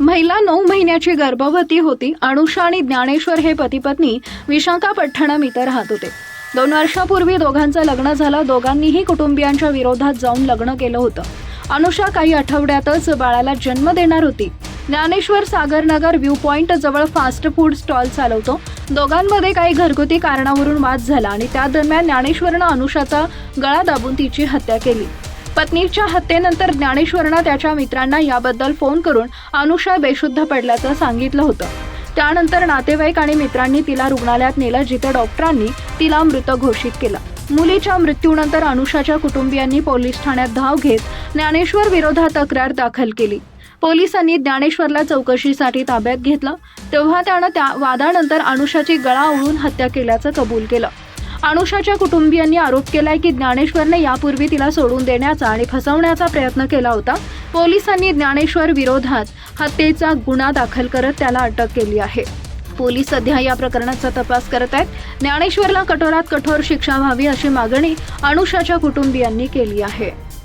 महिला नऊ महिन्याची गर्भवती होती. अनुषा आणि ज्ञानेश्वर हे पती पत्नी विशाखापट्टणम इथं राहत होते. दोन वर्षापूर्वी दोघांचं लग्न झालं. दोघांनीही कुटुंबियांच्या विरोधात जाऊन लग्न केलं होतं. अनुषा काही आठवड्यातच बाळाला जन्म देणार होती. ज्ञानेश्वर सागरनगर व्ह्यू पॉइंट जवळ फास्ट फूड स्टॉल चालवतो. दोघांमध्ये काही घरगुती कारणावरून वाद झाला आणि त्या दरम्यान ज्ञानेश्वरनं अनुषाचा गळा दाबून तिची हत्या केली. पत्नीच्या हत्येनंतर ज्ञानेश्वरनं त्याच्या मित्रांना याबद्दल फोन करून अनुषा बेशुद्ध पडल्याचं सांगितलं होतं. त्यानंतर नातेवाईक आणि मित्रांनी तिला रुग्णालयात नेलं जिथे डॉक्टरांनी तिला मृत घोषित केलं. मुलीच्या मृत्यूनंतर अनुषाच्या कुटुंबियांनी पोलीस ठाण्यात धाव घेत ज्ञानेश्वर विरोधात तक्रार दाखल केली. पोलिसांनी ज्ञानेश्वरला चौकशीसाठी ताब्यात घेतलं तेव्हा त्यानं त्या वादानंतर अनुषाची गळा ओळून हत्या केल्याचं कबूल केलं. अनुषाच्या कुटुंबियांनी आरोप केलाय की ज्ञानेश्वरने यापूर्वी तिला सोडून देण्याचा आणि फसवण्याचा प्रयत्न केला होता. पोलिसांनी ज्ञानेश्वर विरोधात हत्येचा गुन्हा दाखल करत त्याला अटक केली आहे. पोलीस सध्या या प्रकरणाचा तपास करत आहेत. ज्ञानेश्वरला कठोरात कठोर शिक्षा व्हावी अशी मागणी अनुषाच्या कुटुंबियांनी केली आहे.